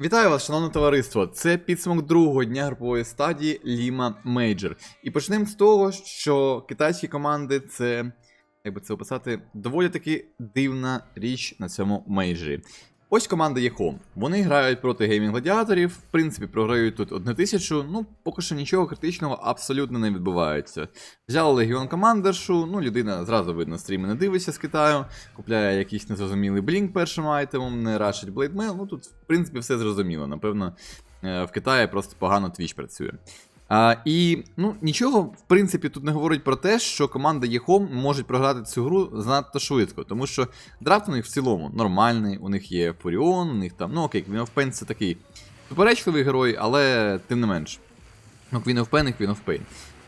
Вітаю вас, шановне товариство! Це підсумок другого дня групової стадії Ліма Мейджор. І почнемо з того, що китайські команди це, як би це описати, доволі таки дивна річ на цьому мейджорі. Ось команда Єхом. Вони грають проти геймінг гладіаторів, в принципі, програють тут 1000, ну поки що нічого критичного абсолютно не відбувається. Взяли Легіон командершу, ну людина зразу видно стріми не дивиться з Китаю, купляє якийсь незрозумілий блінк першим айтемом, не рашить блейдмейл. Ну тут, в принципі, все зрозуміло. Напевно, е, в Китаї просто погано твіч працює. А, і ну, нічого, в принципі, тут не говорить про те, що команда Єхом може програти цю гру занадто швидко, тому що драфт у них в цілому нормальний, у них є Фуріон, у них там, ну окей, Queen of це такий суперечливий герой, але тим не менш. Ну, Queen of і Queen of.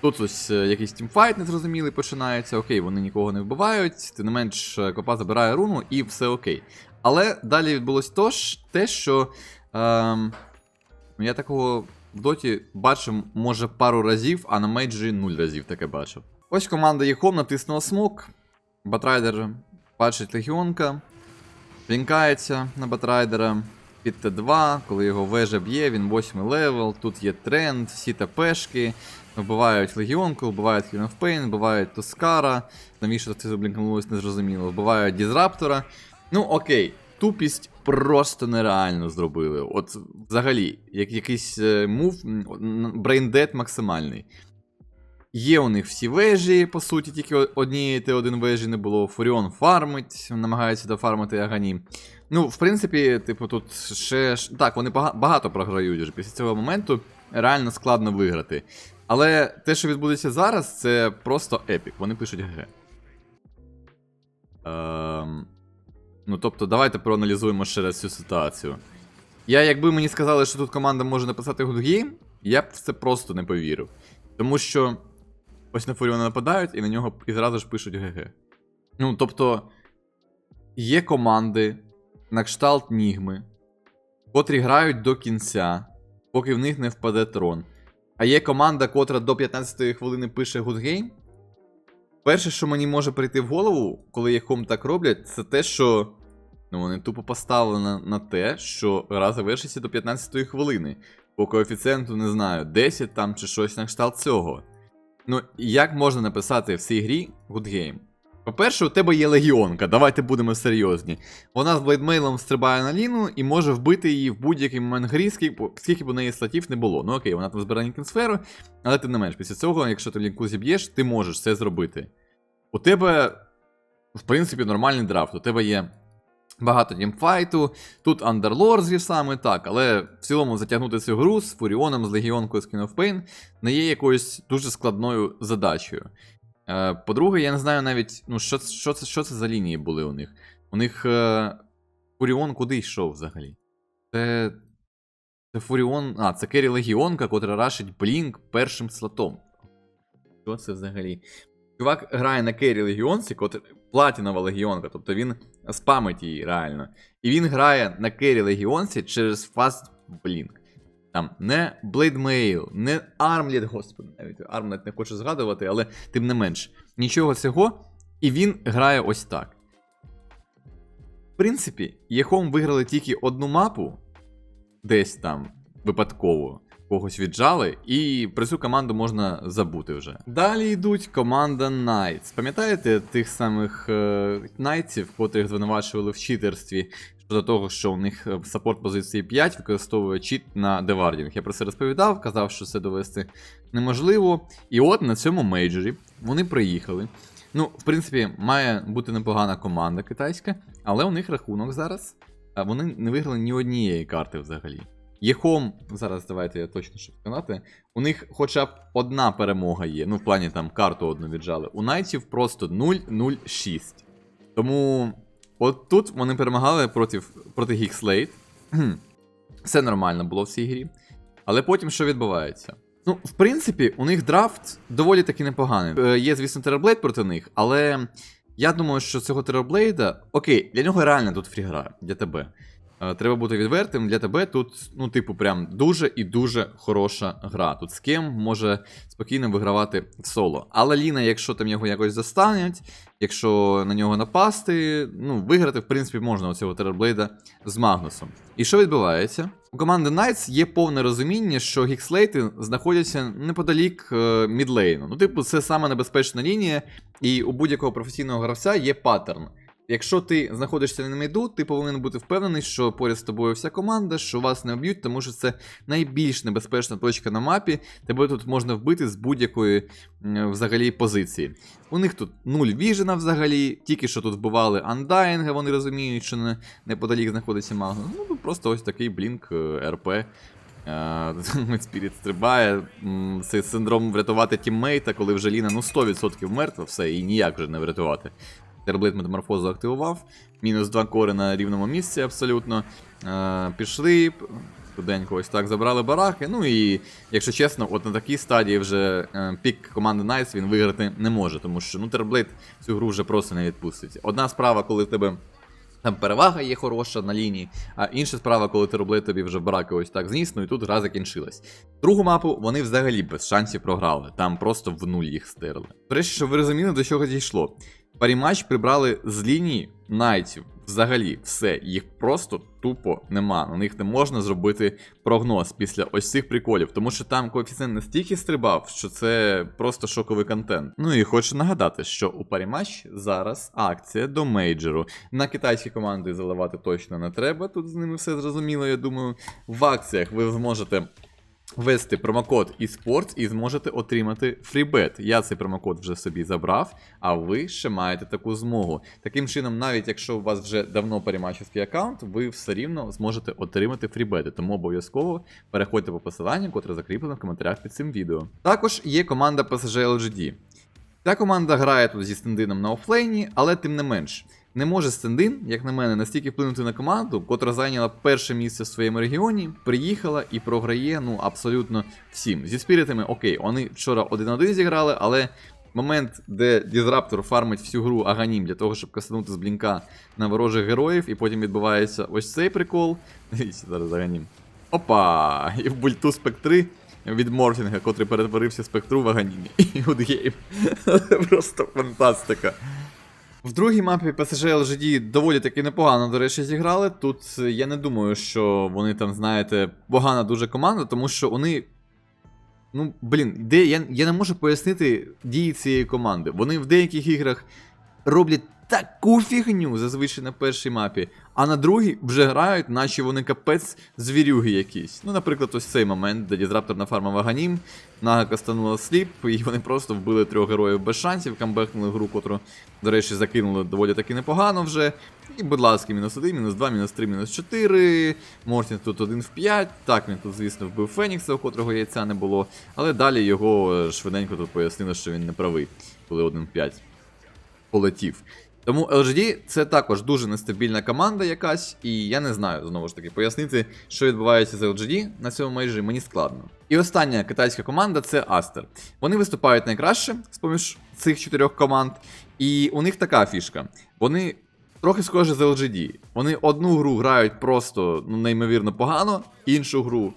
Тут ось е, якийсь тімфайт незрозумілий починається, окей, вони нікого не вбивають, тим не менш, е, копа забирає руну і все окей. Але далі відбулось то те, що ем, ну, я такого в доті бачив, може, пару разів, а на мейджі нуль разів таке бачив. Ось команда Єхом натиснула смок. Батрайдер бачить легіонка, плінкається на Батрайдера під Т2, коли його вежа б'є, він 8 левел, тут є тренд, всі ТПшки, вбивають легіонку, вбивають Queen of вбивають Тускара, навіщо це заблінкнулось, незрозуміло, вбивають Дізраптора. Ну окей, тупість просто нереально зробили. От взагалі, як якийсь е, мув, брейндет максимальний. Є у них всі вежі, по суті, тільки однієї Т1 вежі не було. Фуріон фармить, намагається дофармити Агані. Ну, в принципі, типу, тут ще. Так, вони багато програють вже після цього моменту. Реально складно виграти. Але те, що відбудеться зараз, це просто епік. Вони пишуть ГГ. Ну, тобто, давайте проаналізуємо ще раз цю ситуацію. Я, якби мені сказали, що тут команда може написати гудгейм, я б в це просто не повірив. Тому що ось на Фуріона нападають і на нього і зразу ж пишуть ГГ. Ну, тобто, є команди на кшталт Нігми, котрі грають до кінця, поки в них не впаде трон. А є команда, котра до 15-ї хвилини пише гудгейм. Перше, що мені може прийти в голову, коли Яхом так роблять, це те, що ну, вони тупо поставили на, на те, що гра завершиться до 15-ї хвилини. По коефіцієнту, не знаю, 10 там чи щось на кшталт цього. Ну, як можна написати в цій грі Good Game? По-перше, у тебе є легіонка, давайте будемо серйозні. Вона з блейдмейлом стрибає на ліну і може вбити її в будь-який момент грі, скільки, б у неї статів не було. Ну окей, вона там збирає кінсферу, але тим не менш, після цього, якщо ти лінку зіб'єш, ти можеш це зробити. У тебе, в принципі, нормальний драфт. У тебе є багато тімфайту, тут андерлор з саме так, але в цілому затягнути цю гру з Фуріоном, з Легіонкою, з Pain не є якоюсь дуже складною задачею. Е, По-друге, я не знаю навіть, ну, що, що, це, що це за лінії були у них. У них е, Фуріон куди йшов взагалі? Це. Це Фуріон. А, це Керрі Легіонка, котра рашить Блінк першим слотом. Що це взагалі? Чувак грає на Керрі Легіонці, котра платінова легіонка, тобто він спамить її реально. І він грає на Керрі Легіонці через Fast Blink. Там не Blade не Armlet, господи, навіть Armlet не хочу згадувати, але тим не менш, нічого цього. І він грає ось так. В принципі, Єхом виграли тільки одну мапу, десь там випадково. Когось віджали, і про цю команду можна забути вже. Далі йдуть команда Knights. Пам'ятаєте тих самих е, найтсів, котрих звинувачували в читерстві щодо того, що у них в саппорт позиції 5 використовує чіт на девардінг. Я про це розповідав, казав, що це довести неможливо. І от на цьому мейджорі вони приїхали. Ну, в принципі, має бути непогана команда китайська, але у них рахунок зараз. Вони не виграли ні однієї карти взагалі. Єхом, зараз давайте я точно щоб сказати. У них хоча б одна перемога є. Ну, в плані там карту одну віджали. У найтів просто 0-0-6. Тому от тут вони перемагали проти, проти Гікслейт. Все нормально було в цій грі. Але потім що відбувається? Ну, в принципі, у них драфт доволі таки непоганий. Е, є, звісно, тераблейд проти них, але я думаю, що цього тераблейда. Окей, для нього реально тут фрігра, для тебе. Е, Треба бути відвертим. Для тебе тут, ну, типу, прям дуже і дуже хороша гра. Тут скем може спокійно вигравати в соло. Але Ліна, якщо там його якось застануть, якщо на нього напасти, ну, виграти, в принципі, можна оцього Терорблейда з Магнусом. І що відбувається? У команди Knights є повне розуміння, що гікслейти знаходяться неподалік е, мідлейну. Ну, типу, це саме небезпечна лінія, і у будь-якого професійного гравця є паттерн. Якщо ти знаходишся на міду, ти повинен бути впевнений, що поряд з тобою вся команда, що вас не об'ють, тому що це найбільш небезпечна точка на мапі. Тебе тут можна вбити з будь-якої взагалі позиції. У них тут нуль віжена взагалі, тільки що тут вбивали андайнга, вони розуміють, що не, неподалік знаходиться Магнус. Ну просто ось такий блінк е, РП. Спіріт стрибає. Цей синдром врятувати тіммейта, коли вже Ліна ну 100% мертва, все, і ніяк вже не врятувати. Терблейд метаморфозу активував. Мінус 2 кори на рівному місці абсолютно. Е, пішли. Швиденько ось так забрали бараки. Ну і, якщо чесно, от на такій стадії вже е, пік команди Knights він виграти не може, тому що ну, Терблейд цю гру вже просто не відпустить. Одна справа, коли в тебе там перевага є хороша на лінії, а інша справа, коли Терблейд тобі вже бараки ось так зніс, ну і тут гра закінчилась. Другу мапу вони взагалі без шансів програли, там просто в нуль їх стерли. До речі, ви розуміли, до чого дійшло. Паріматч прибрали з лінії найтів. Взагалі, все, їх просто тупо нема. На них не можна зробити прогноз після ось цих приколів, тому що там коефіцієнт настільки стрибав, що це просто шоковий контент. Ну і хочу нагадати, що у Паріматч зараз акція до мейджору. На китайські команди заливати точно не треба. Тут з ними все зрозуміло. Я думаю, в акціях ви зможете ввести промокод eSports і зможете отримати фрібет. Я цей промокод вже собі забрав, а ви ще маєте таку змогу. Таким чином, навіть якщо у вас вже давно перемачівський аккаунт, ви все рівно зможете отримати фрібети. Тому обов'язково переходьте по посиланню, котре закріплено в коментарях під цим відео. Також є команда PSG LGD. Ця команда грає тут зі стендином на офлейні, але тим не менш. Не може стендин, як на мене, настільки вплинути на команду, котра зайняла перше місце в своєму регіоні, приїхала і програє ну абсолютно всім. Зі спіритами, окей, вони вчора 1-1 зіграли, але момент, де Дізраптор фармить всю гру Аганім для того, щоб кастанути з блінка на ворожих героїв, і потім відбувається ось цей прикол. Дивіться зараз Аганім. Опа! І в бульту спектри від Морфінга, котрий перетворився спектру в Аганімі. І Гудгейм. Просто фантастика. В другій мапі PSG LGD доволі таки непогано, до речі, зіграли. Тут е, я не думаю, що вони там, знаєте, погана дуже команда, тому що вони. Ну, блін, де я, я не можу пояснити дії цієї команди. Вони в деяких іграх роблять таку фігню зазвичай на першій мапі, а на другій вже грають, наче вони капець звірюги якісь. Ну, наприклад, ось цей момент, де Дізраптор нафармив Аганім, Нага кастанула сліп, і вони просто вбили трьох героїв без шансів, камбекнули гру, котру, до речі, закинули доволі таки непогано вже. І, будь ласка, мінус 1, мінус 2, мінус 3, мінус 4. Мортін тут 1 в 5. Так, він тут, звісно, вбив Фенікса, у котрого яйця не було. Але далі його е, швиденько тут пояснили, що він не правий, коли 1 в 5 полетів. Тому LGD це також дуже нестабільна команда якась, і я не знаю, знову ж таки, пояснити, що відбувається з LGD на цьому майже мені складно. І остання китайська команда це Aster. Вони виступають найкраще з поміж цих чотирьох команд, і у них така фішка. Вони трохи схожі з LGD. Вони одну гру грають просто ну, неймовірно погано, іншу гру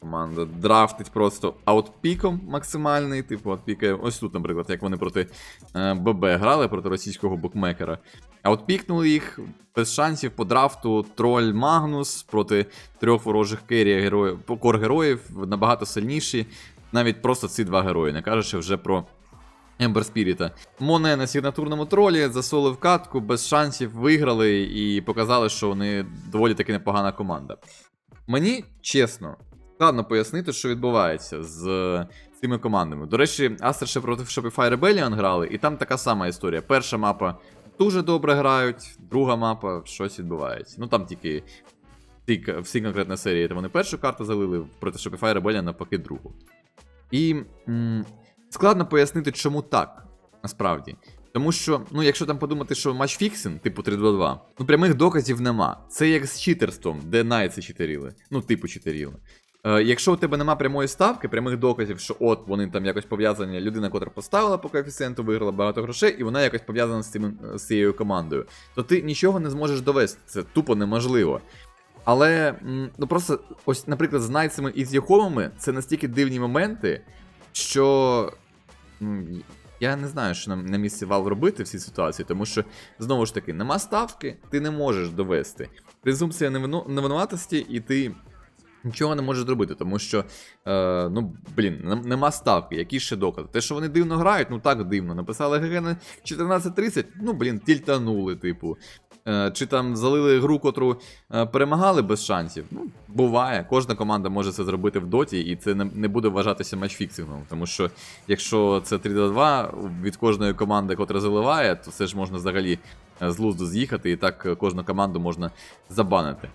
Команда драфтить просто аутпіком максимальний, типу, аутпікає. Ось тут, наприклад, як вони проти е, ББ грали проти російського букмекера. Аутпікнули їх без шансів по драфту троль Магнус проти трьох ворожих керія героїв, кор героїв набагато сильніші. Навіть просто ці два герої, не кажучи вже про Ембер Спіріта. Моне на сигнатурному тролі засолив катку, без шансів виграли і показали, що вони доволі таки непогана команда. Мені чесно, складно пояснити, що відбувається з е, цими командами. До речі, Астер ще проти Shopify Rebellion грали, і там така сама історія. Перша мапа дуже добре грають, друга мапа щось відбувається. Ну там тільки всі, конкретні серії, то вони першу карту залили проти Shopify Rebellion навпаки другу. І м, складно пояснити, чому так, насправді. Тому що, ну, якщо там подумати, що матч фіксинг, типу 3-2-2, ну прямих доказів нема. Це як з читерством, де найці читеріли. Ну, типу читеріли. Е, якщо у тебе нема прямої ставки, прямих доказів, що от вони там якось пов'язані, людина, котра поставила по коефіцієнту, виграла багато грошей, і вона якось пов'язана з, з цією командою, то ти нічого не зможеш довести. Це тупо неможливо. Але ну просто, ось, наприклад, з Найтсами і з Йохомами це настільки дивні моменти, що. Я не знаю, що нам на місці Valve робити в цій ситуації, тому що, знову ж таки, нема ставки, ти не можеш довести. Презумпція невину- невинуватості, і ти нічого не можеш зробити, тому що, е, ну, блін, нема ставки, які ще докази. Те, що вони дивно грають, ну так дивно. Написали ГГ на 14.30, ну, блін, тільтанули, типу. Е, чи там залили гру, котру е, перемагали без шансів. Ну, буває. Кожна команда може це зробити в доті, і це не, не буде вважатися матчфіксингом. Тому що якщо це 3-2 від кожної команди, котра заливає, то це ж можна взагалі е, з лузду з'їхати, і так е, кожну команду можна забанити.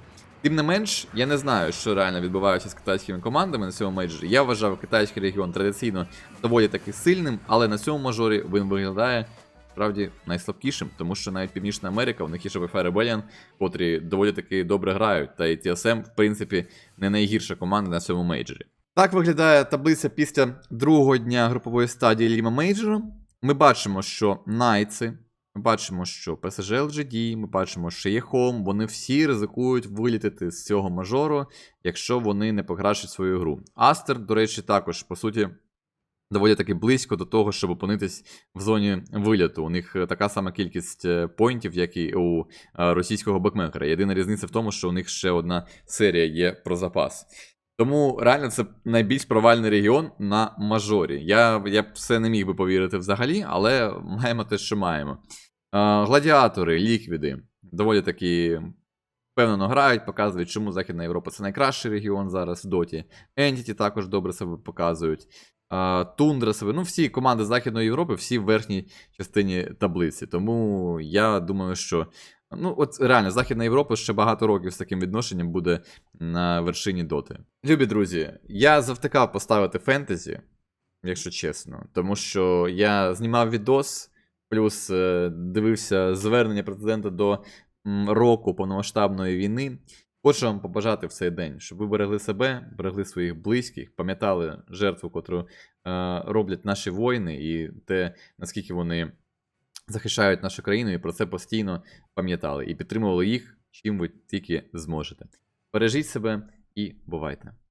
Тим не менш, я не знаю, що реально відбувається з китайськими командами на цьому мейджорі. Я вважав китайський регіон традиційно доволі таки сильним, але на цьому мажорі він виглядає справді найслабкішим, тому що навіть Північна Америка, у них є Shopify Rebellion, котрі доволі таки добре грають. Та і TSM, в принципі, не найгірша команда на цьому мейджорі. Так виглядає таблиця після другого дня групової стадії Ліма Мейджору. Ми бачимо, що Найтси, ми бачимо, що PSG LGD, ми бачимо, що є Home, вони всі ризикують вилітити з цього мажору, якщо вони не покращать свою гру. Астер, до речі, також, по суті, доволі таки близько до того, щоб опинитись в зоні виліту. У них е, така сама кількість е, поінтів, як і у е, російського бекмекера. Єдина різниця в тому, що у них ще одна серія є про запас. Тому реально це найбільш провальний регіон на мажорі. Я, я б все не міг би повірити взагалі, але маємо те, що маємо. Е, Гладіатори, ліквіди доволі таки впевнено грають, показують, чому Західна Європа це найкращий регіон зараз в доті. Entity також добре себе показують. А, Тундра себе. Ну, всі команди Західної Європи, всі в верхній частині таблиці. Тому я думаю, що. Ну, от реально, Західна Європа ще багато років з таким відношенням буде на вершині доти. Любі друзі, я завтикав поставити фентезі, якщо чесно, тому що я знімав відос, плюс е, дивився звернення президента до року повномасштабної війни. Хочу вам побажати в цей день, щоб ви берегли себе, берегли своїх близьких, пам'ятали жертву, котру е, роблять наші воїни, і те, наскільки вони захищають нашу країну, і про це постійно пам'ятали і підтримували їх, чим ви тільки зможете. Бережіть себе і бувайте!